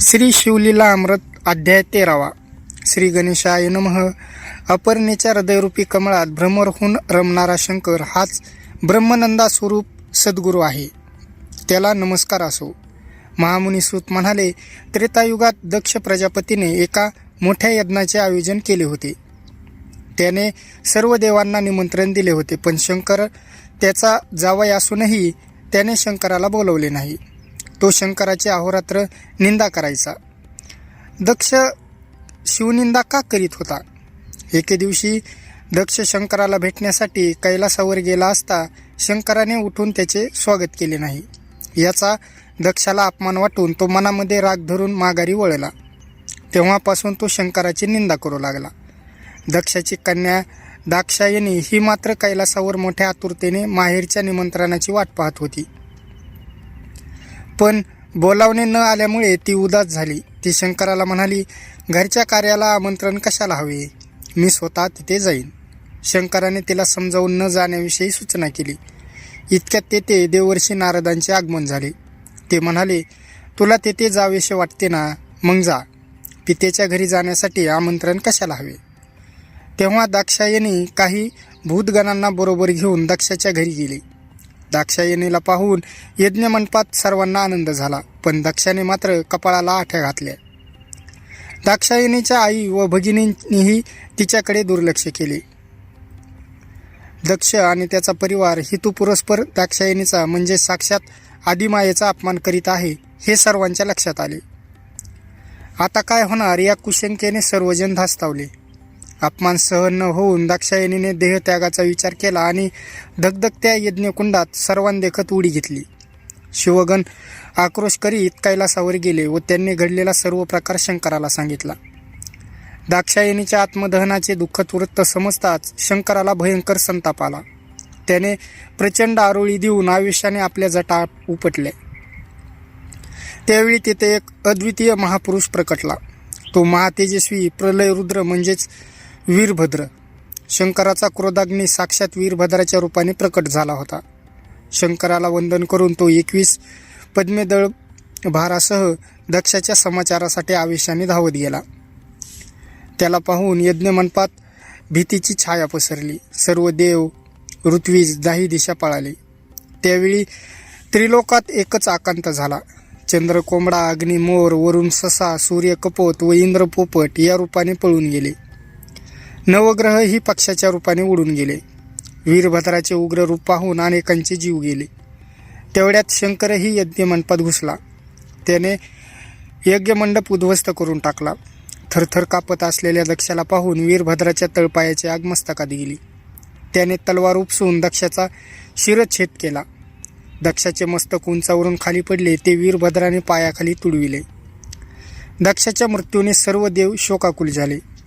श्री शिवलीला अमृत अध्याय तेरावा. श्री गणेशाय नमः. अपर्णेच्या हृदयरूपी कमळात भ्रमर होऊन रमणारा शंकर हाच ब्रह्मनंदा स्वरूप सद्गुरू आहे. त्याला नमस्कार असो. महामुनीसूत म्हणाले त्रेतायुगात दक्ष प्रजापतीने एका मोठ्या यज्ञाचे आयोजन केले होते. त्याने सर्व देवांना निमंत्रण दिले होते पण शंकर त्याचा जावई असूनही त्याने शंकराला बोलवले नाही. तो शंकराची अहोरात्र निंदा करायचा. दक्ष शिवनिंदा का करीत होता? एके दिवशी दक्ष शंकराला भेटण्यासाठी कैलासावर गेला असता शंकराने उठून त्याचे स्वागत केले नाही. याचा दक्षाला अपमान वाटून तो मनामध्ये राग धरून माघारी वळला. तेव्हापासून तो शंकराची निंदा करू लागला. दक्षाची कन्या दाक्षायनी ही मात्र कैलासावर मोठ्या आतुरतेने माहेरच्या निमंत्रणाची वाट पाहत होती. पण बोलावणे न आल्यामुळे ती उदास झाली. ती शंकराला म्हणाली घरच्या कार्याला आमंत्रण कशाला हवे? मी स्वतः तिथे जाईन. शंकराने तिला समजावून न जाण्याविषयी सूचना केली. इतक्यात तेथे देवर्षी नारदांचे आगमन झाले. ते म्हणाले तुला तेथे जावेसे वाटते ना? मग जा. पितेच्या घरी जाण्यासाठी आमंत्रण कशाला हवे? तेव्हा दाक्षायनी काही भूतगणांना बरोबर घेऊन दक्षाच्या घरी गेली. दाक्षायनीला पाहून यज्ञमंडपात सर्वांना आनंद झाला पण दक्षाने मात्र कपाळाला आठ्या घातल्या. दाक्षायनीच्या आई व भगिनींनीही तिच्याकडे दुर्लक्ष केले. दक्ष आणि त्याचा परिवार हेतुपुरस्पर दाक्षायनीचा म्हणजे साक्षात आदिमायेचा अपमान करीत आहे हे सर्वांच्या लक्षात आले. आता काय होणार या कुशंकेने सर्वजन धास्तावले. अपमान सहन न होऊन दाक्षायनीने देहत्यागाचा विचार केला आणि धगधगत्या यज्ञकुंडात सर्वांदेखत उडी घेतली. शिवगण आक्रोश करीत कैलासावर गेले व त्यांनी घडलेला सर्व प्रकार शंकराला सांगितला. दाक्षायनीच्या आत्मदहनाचे दुःखद वृत्त समजताच शंकराला भयंकर संताप आला. त्याने प्रचंड आरोळी देऊन आयुष्याने आपल्या जटा उपटले. त्यावेळी तिथे एक अद्वितीय महापुरुष प्रकटला. तो महातेजस्वी प्रलयरुद्र म्हणजेच वीरभद्र. शंकराचा क्रोधाग्नी साक्षात वीरभद्राच्या रूपाने प्रकट झाला होता. शंकराला वंदन करून तो एकवीस पद्मेदळ भारासह दक्षाच्या समाचारासाठी आवेशाने धावत गेला. त्याला पाहून यज्ञमंडपात भीतीची छाया पसरली. सर्व देव ऋत्वीज दाही दिशा पळाली. त्यावेळी त्रिलोकात एकच आकांत झाला. चंद्र कोंबडा अग्नी मोर वरुण ससा सूर्य कपोत व इंद्र पोपट या रूपाने पळून गेले. नवग्रह ही पक्षाच्या रूपाने उडून गेले. वीरभद्राचे उग्र रूप पाहून अनेकांचे जीव गेले. तेवढ्यात शंकरही यज्ञमंडपात घुसला. त्याने यज्ञमंडप उद्ध्वस्त करून टाकला. थरथर कापत असलेल्या दक्षाला पाहून वीरभद्राच्या तळपायाची आग मस्तकात गेली. त्याने तलवार उपसून दक्षाचा शिरच्छेद केला. दक्षाचे मस्तक उंचावरून खाली पडले ते वीरभद्राने पायाखाली तुडविले. दक्षाच्या मृत्यूने सर्व देव शोकाकुल झाले.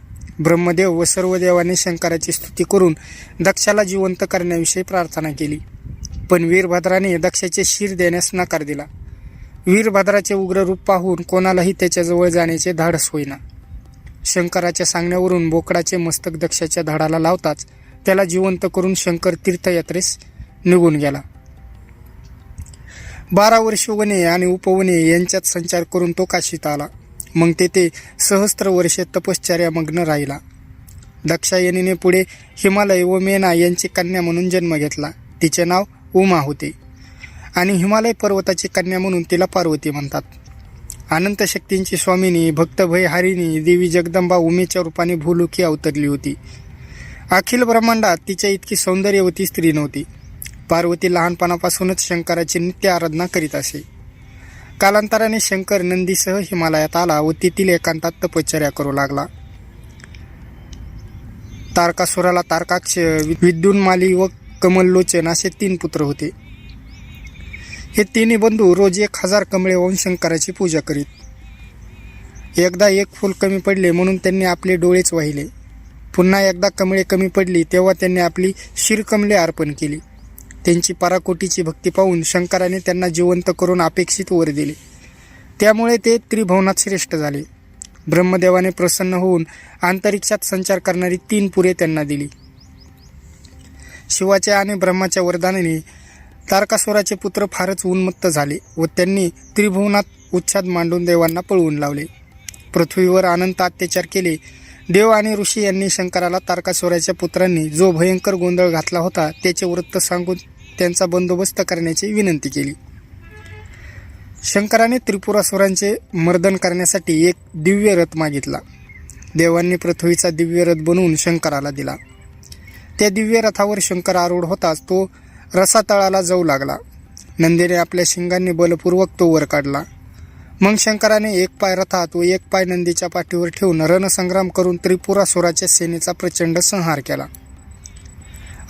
ब्रह्मदेव व सर्व देवांनी शंकराची स्तुती करून दक्षाला जिवंत करण्याविषयी प्रार्थना केली. पण वीरभद्राने दक्षाचे शिर देण्यास नकार दिला. वीरभद्राचे उग्र रूप पाहून कोणालाही त्याच्याजवळ जाण्याचे धाडस होईना. शंकराच्या सांगण्यावरून बोकडाचे मस्तक दक्षाच्या धाडाला लावताच त्याला जिवंत करून शंकर तीर्थयात्रेस निघून गेला. बारा वर्ष वने आणि उपवने यांच्यात संचार करून तो काशीत आला. मग तेथे सहस्त्र वर्षे तपश्चर्यामग्न राहिला. दक्षायनीने पुढे हिमालय व मेना यांची कन्या म्हणून जन्म घेतला. तिचे नाव उमा होते. आणि हिमालय पर्वताची कन्या म्हणून तिला पार्वती म्हणतात. अनंत शक्तींची स्वामिनी भक्तभय हारिणी देवी जगदंबा उमेच्या रूपाने भूलोकी अवतरली होती. अखिल ब्रह्मांडात तिच्या इतकी सौंदर्यवती स्त्री नव्हती. पार्वती लहानपणापासूनच शंकराची नित्य आराधना करीत असे. कालांतराने शंकर नंदीसह हिमालयात आला व तेथील एकांतात तपश्चर्या करू लागला. तारकासुराला तारकाक्ष विद्युन्माली व कमललोचन असे तीन पुत्र होते. हे तिन्ही बंधू रोज एक हजार कमळे वाहून शंकराची पूजा करीत. एकदा एक फूल कमी पडले म्हणून त्यांनी आपले डोळेच वाहिले. पुन्हा एकदा कमळे कमी पडली तेव्हा त्यांनी आपली शिरकमले अर्पण केली. त्यांची पराकोटीची भक्ती पाहून शंकराने त्यांना जिवंत करून अपेक्षित वर दिले. त्यामुळे ते त्रिभुवनात श्रेष्ठ झाले. ब्रह्मदेवाने प्रसन्न होऊन अंतरिक्षात संचार करणारी तीन पुरे त्यांना दिली. शिवाच्या आणि ब्रह्माच्या वरदानाने तारकासुराचे पुत्र फारच उन्मत्त झाले व त्यांनी त्रिभुवनात उच्छाद मांडून देवांना पळवून लावले. पृथ्वीवर अनंत अत्याचार केले देव आणि ऋषी यांनी शंकराला तारकासुराच्या पुत्रांनी जो भयंकर गोंधळ घातला होता त्याचे वृत्त सांगून त्यांचा बंदोबस्त करण्याची विनंती केली. शंकराने त्रिपुरासुरांचे मर्दन करण्यासाठी एक दिव्य रथ मागितला. देवांनी पृथ्वीचा दिव्य रथ बनवून शंकराला दिला. त्या दिव्य रथावर शंकर आरूढ होताच तो रसातळाला जाऊ लागला. नंदीने आपल्या शिंगांनी बलपूर्वक तो वर काढला. मग शंकराने एक पाय रथात व एक पाय नंदीच्या पाठीवर ठेवून रणसंग्राम करून त्रिपुरासुराच्या सेनेचा प्रचंड संहार केला.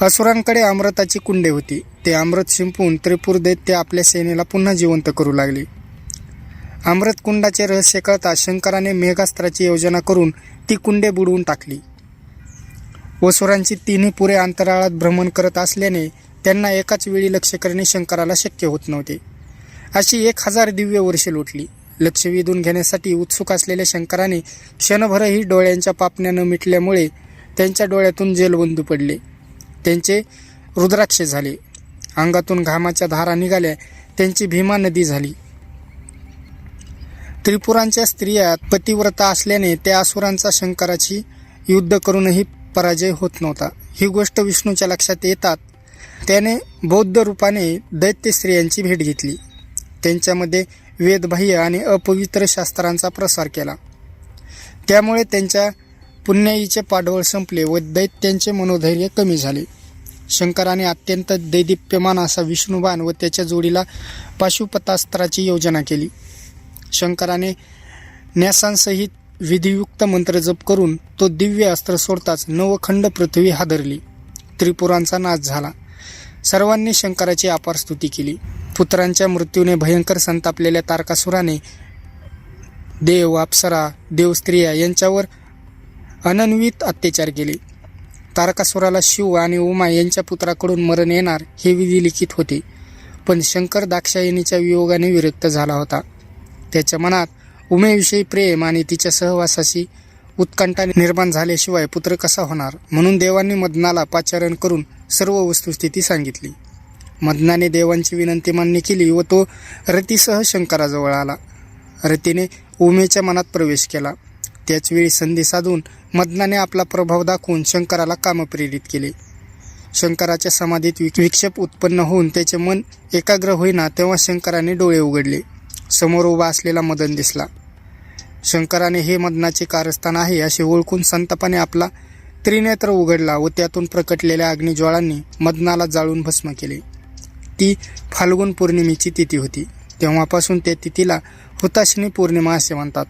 असुरांकडे अमृताची कुंडे होती. ते अमृत शिंपून त्रिपुर दैत्य आपल्या सेनेला पुन्हा जिवंत करू लागले. अमृत कुंडाचे रहस्य कळता शंकराने मेघास्त्राची योजना करून ती कुंडे बुडवून टाकली. वसुरांची तिन्ही पुरे अंतराळात भ्रमण करत असल्याने त्यांना एकाच वेळी लक्ष करणे शंकराला शक्य होत नव्हते. अशी एक हजार दिव्य वर्षे लुटली. लक्ष वेधून घेण्यासाठी उत्सुक असलेल्या शंकराने क्षणभरही डोळ्यांच्या पापण्या न मिटल्यामुळे त्यांच्या डोळ्यातून जेलबंदू पडले. त्यांचे रुद्राक्ष झाले. अंगातून घामाच्या धारा निघाल्या. त्यांची भीमा नदी झाली. त्रिपुरांच्या स्त्रिया पतिव्रता असल्याने त्या असुरांचा शंकराची युद्ध करूनही पराजय होत नव्हता. ही गोष्ट विष्णूच्या लक्षात येतात. त्याने बौद्ध रूपाने दैत्य स्त्रियांची भेट घेतली. त्यांच्यामध्ये वेदबाह्य आणि अपवित्र शास्त्रांचा प्रसार केला. त्यामुळे त्यांच्या पुण्याईचे पाडवळ संपले व दैत्यांचे मनोधैर्य कमी झाले. शंकराने अत्यंत दैदिप्यमान असा विष्णुबाण व त्याच्या जोडीला पाशुपतास्त्राची योजना केली. शंकराने न्यासांसहित विधियुक्त मंत्र जप करून तो दिव्य अस्त्र सोडताच नवखंड पृथ्वी हादरली. त्रिपुरांचा नाश झाला. सर्वांनी शंकराची अपार स्तुती केली. पुत्रांच्या मृत्यूने भयंकर संतापलेल्या तारकासुराने देव अप्सरा देवस्त्रिया यांच्यावर अनन्वित अत्याचार केले. तारकासुराला शिव आणि उमा यांच्या पुत्राकडून मरण येणार हे विधी लिखित होते पण शंकर दाक्षायणीच्या वियोगाने विरक्त झाला होता. त्याच्या मनात उमेविषयी प्रेम आणि तिच्या सहवासाशी उत्कंठा निर्माण झाल्याशिवाय पुत्र कसा होणार? म्हणून देवांनी मदनाला पाचारण करून सर्व वस्तुस्थिती सांगितली. मदनाने देवांची विनंती मान्य केली व तो रतीसह शंकराजवळ आला. रतीने उमेच्या मनात प्रवेश केला. त्याचवेळी संधी साधून मदनाने आपला प्रभाव दाखवून शंकराला कामप्रेरित केले. शंकराच्या समाधीत विक्षेप उत्पन्न होऊन त्याचे मन एकाग्र होईना तेव्हा शंकराने डोळे उघडले. समोर उभा असलेला मदन दिसला. शंकराने हे मदनाचे कारस्थान आहे असे ओळखून संतापाने आपला त्रिनेत्र उघडला व त्यातून प्रकटलेल्या अग्निज्वाळांनी मदनाला जाळून भस्म केले. ती फाल्गुन पौर्णिमेची तिथी होती. तेव्हापासून त्या तिथीला हुताशिनी पौर्णिमा असे म्हणतात.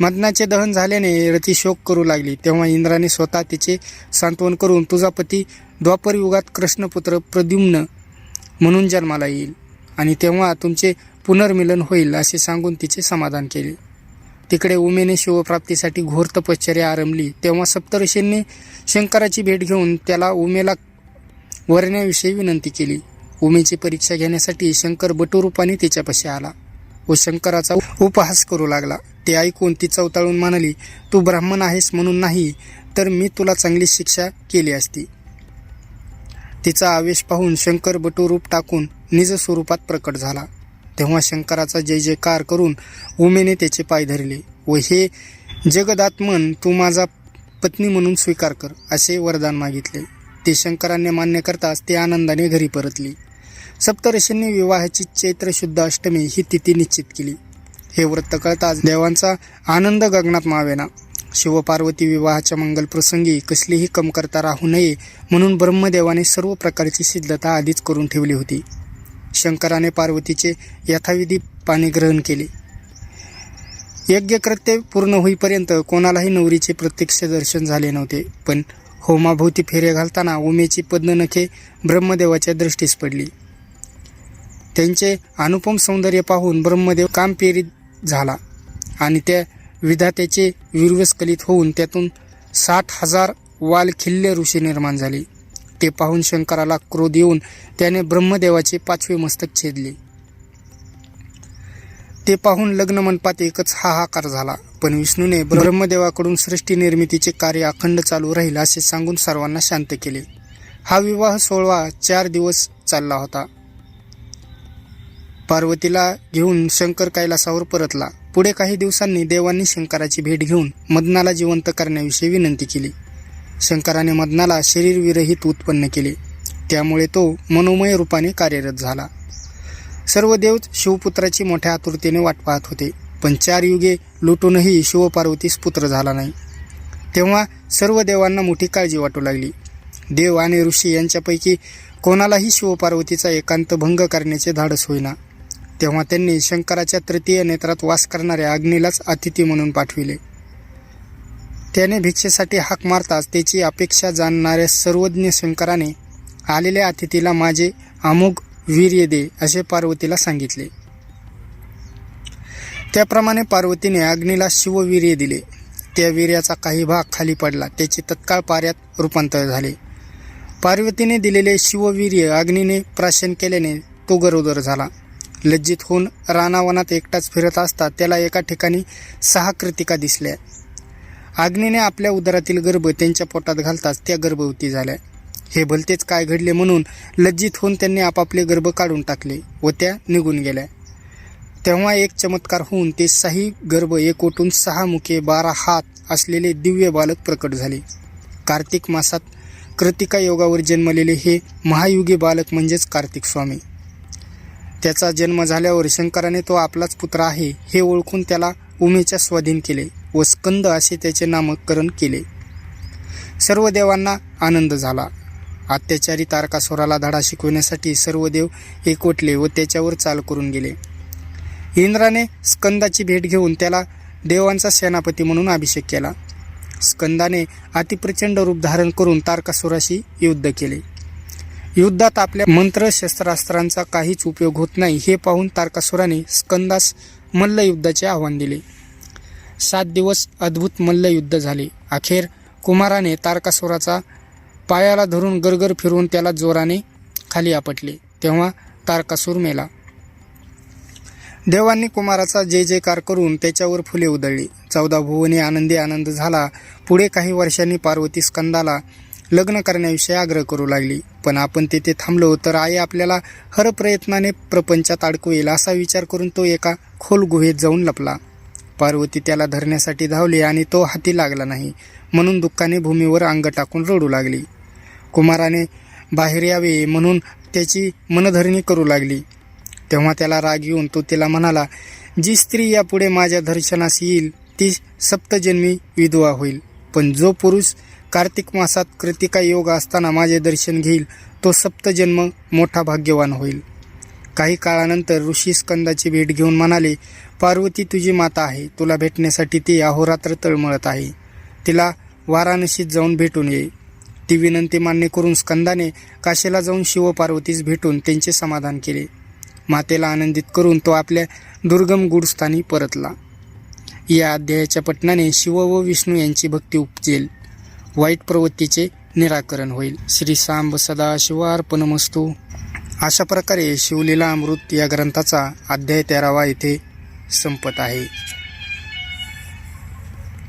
मदनाचे दहन झाल्याने रती शोक करू लागली. तेव्हा इंद्राने स्वतः तिचे सांत्वन करून तुझा पती द्वापर युगात कृष्णपुत्र प्रद्युम्न म्हणून जन्माला येईल आणि तेव्हा तुमचे पुनर्मिलन होईल असे सांगून तिचे समाधान केले. तिकडे उमेने शिवप्राप्तीसाठी घोर तपश्चर्या आरंभली. तेव्हा सप्तऋषींनी शंकराची भेट घेऊन त्याला उमेला वरण्याविषयी विनंती केली. उमेची परीक्षा घेण्यासाठी शंकर बटुरूपाने तिच्यापाशी आला. व शंकराचा उपहास करू लागला. ते ऐकून ती चवताळून म्हणाली तू ब्राह्मण आहेस म्हणून नाही तर मी तुला चांगली शिक्षा केली असती. तिचा आवेश पाहून शंकर बटुरूप टाकून निज स्वरूपात प्रकट झाला. तेव्हा शंकराचा जय जयकार करून उमेने त्याचे पाय धरले. व हे जगदात्मन तू माझा पत्नी म्हणून स्वीकार कर असे वरदान मागितले. ते शंकराने मान्य करताच ते आनंदाने घरी परतली. सप्तऋषींनी विवाहाची चैत्र शुद्ध अष्टमी ही तिथी निश्चित केली. हे वृत्त कळताच देवांचा आनंद गगनात मावेना. शिवपार्वती विवाहाच्या मंगल प्रसंगी कसलीही कमकरता राहू नये म्हणून ब्रह्मदेवाने सर्व प्रकारची सिद्धता आधीच करून ठेवली होती. शंकराने पार्वतीचे यथाविधी पाणी ग्रहण केले. यज्ञकृत्य पूर्ण होईपर्यंत कोणालाही नवरीचे प्रत्यक्ष दर्शन झाले नव्हते पण होमाभोवती फेरे घालताना उमेची पद्मनखे ब्रह्मदेवाच्या दृष्टीस पडली. त्यांचे अनुपम सौंदर्य पाहून ब्रह्मदेव कामपेरीत झाला आणि त्या विधात्याचे विर्वस्खलित होऊन त्यातून साठ हजार वालखिल्ले ऋषी निर्माण झाले. ते पाहून शंकराला क्रोध येऊन त्याने ब्रह्मदेवाचे पाचवे मस्तक छेदले. ते पाहून लग्न मंडपात एकच हाहाकार झाला. पण विष्णूने ब्रह्मदेवाकडून सृष्टी निर्मितीचे कार्य अखंड चालू राहील असे सांगून सर्वांना शांत केले. हा विवाह सोहळा चार दिवस चालला होता. पार्वतीला घेऊन शंकर कैलासावर परतला. पुढे काही दिवसांनी देवांनी शंकराची भेट घेऊन मदनाला जिवंत करण्याविषयी विनंती केली. शंकराने मदनाला शरीरविरहित उत्पन्न केले. त्यामुळे तो मनोमय रूपाने कार्यरत झाला. सर्व देव शिवपुत्राची मोठ्या आतुरतेने वाट पाहत होते. पण चार युगे लुटूनही शिवपार्वतीस पुत्र झाला नाही. तेव्हा सर्व देवांना मोठी काळजी वाटू लागली. देव आणि ऋषी यांच्यापैकी कोणालाही शिवपार्वतीचा एकांत भंग करण्याचे धाडस होईना. तेव्हा त्यांनी शंकराच्या तृतीय नेत्रात वास करणाऱ्या अग्नीलाच अतिथी म्हणून पाठविले. त्याने भिक्षेसाठी हाक मारताच त्याची अपेक्षा जाणणाऱ्या सर्वज्ञ शंकराने आलेल्या अतिथीला माझे अमोघ वीर्य दे असे पार्वतीला सांगितले. त्याप्रमाणे पार्वतीने अग्नीला शिववीर्य दिले. त्या वीर्याचा काही भाग खाली पडला. त्याचे तत्काळ पाऱ्यात रूपांतर झाले. पार्वतीने दिलेले शिववीर्य अग्नीने प्राशन केल्याने तो गरोदर झाला. लज्जित होऊन रानावनात एकटाच फिरत असता त्याला एका ठिकाणी सहा कृतिका दिसल्या. अग्नीने आपल्या उदरातील गर्भ त्यांच्या पोटात घालताच त्या गर्भवती झाल्या. हे भलतेच काय घडले म्हणून लज्जित होऊन त्यांनी आपापले गर्भ काढून टाकले व त्या निघून गेल्या. तेव्हा एक चमत्कार होऊन ते सही गर्भ एकवटून सहा मुखे बारा हात असलेले दिव्य बालक प्रकट झाले. कार्तिक मासात कृतिका योगावर जन्मलेले हे महायुगी बालक म्हणजेच कार्तिक स्वामी. त्याचा जन्म झाल्यावर शंकराने तो आपलाच पुत्र आहे हे ओळखून त्याला उमेच्या स्वाधीन केले व स्कंद असे त्याचे नामकरण केले. सर्व देवांना आनंद झाला. अत्याचारी तारकासुराला धडा शिकवण्यासाठी सर्व देव एकवटले व त्याच्यावर चाल करून गेले. इंद्राने स्कंदाची भेट घेऊन त्याला देवांचा सेनापती म्हणून अभिषेक केला. स्कंदाने अतिप्रचंड रूप धारण करून तारकासुराशी युद्ध केले. युद्धात आपल्या मंत्र शस्त्रास्त्रांचा काहीच उपयोग होत नाही हे पाहून तारकासुराने स्कंदास मल्लयुद्धाचे आव्हान दिले. सात दिवस अद्भुत मल्लयुद्ध झाले. अखेर कुमाराने तारकासुराचा पायाला धरून गरगर फिरवून त्याला जोराने खाली आपटले. तेव्हा तारकासूर मेला. देवांनी कुमाराचा जय जयकार करून त्याच्यावर फुले उधळली. चौदा भुवने आनंदी आनंद झाला. पुढे काही वर्षांनी पार्वती स्कंदाला लग्न करण्याविषयी आग्रह करू लागली. पण आपण तेथे थांबलो तर आई आपल्याला हर प्रयत्नाने प्रपंचात अडकवेल असा विचार करून तो एका खोल गुहेत जाऊन लपला. पार्वती त्याला धरण्यासाठी धावली आणि तो हाती लागला नाही. म्हणून दुःखाने भूमीवर अंग टाकून रडू लागली. कुमाराने बाहेर यावे म्हणून त्याची मनधरणी करू लागली. तेव्हा त्याला राग येऊन तो तिला म्हणाला जी स्त्री यापुढे माझ्या दर्शनास येईल ती सप्तजन्मी विधवा होईल. पण जो पुरुष कार्तिक मासात कृतिका योग असताना माझे दर्शन घेईल तो सप्तजन्म मोठा भाग्यवान होईल. काही काळानंतर ऋषी स्कंदाची भेट घेऊन म्हणाले पार्वती तुझी माता आहे तुला भेटण्यासाठी ती अहोरात्र तळमळत आहे. तिला वाराणसीत जाऊन भेटून ये. ती विनंती मान्य करून स्कंदाने काशीला जाऊन शिव पार्वतीस भेटून त्यांचे समाधान केले. मातेला आनंदित करून तो आपल्या दुर्गम गुडस्थानी परतला. या अध्यायाच्या पटनाने शिव व विष्णू यांची भक्ती उपजेल. वाईट प्रवृत्तीचे निराकरण होईल. श्री सांब सदा शिवार्पणमस्तू अशा प्रकारे शिवलीला अमृत या ग्रंथाचा अध्याय तेरावा येथे संपत आहे.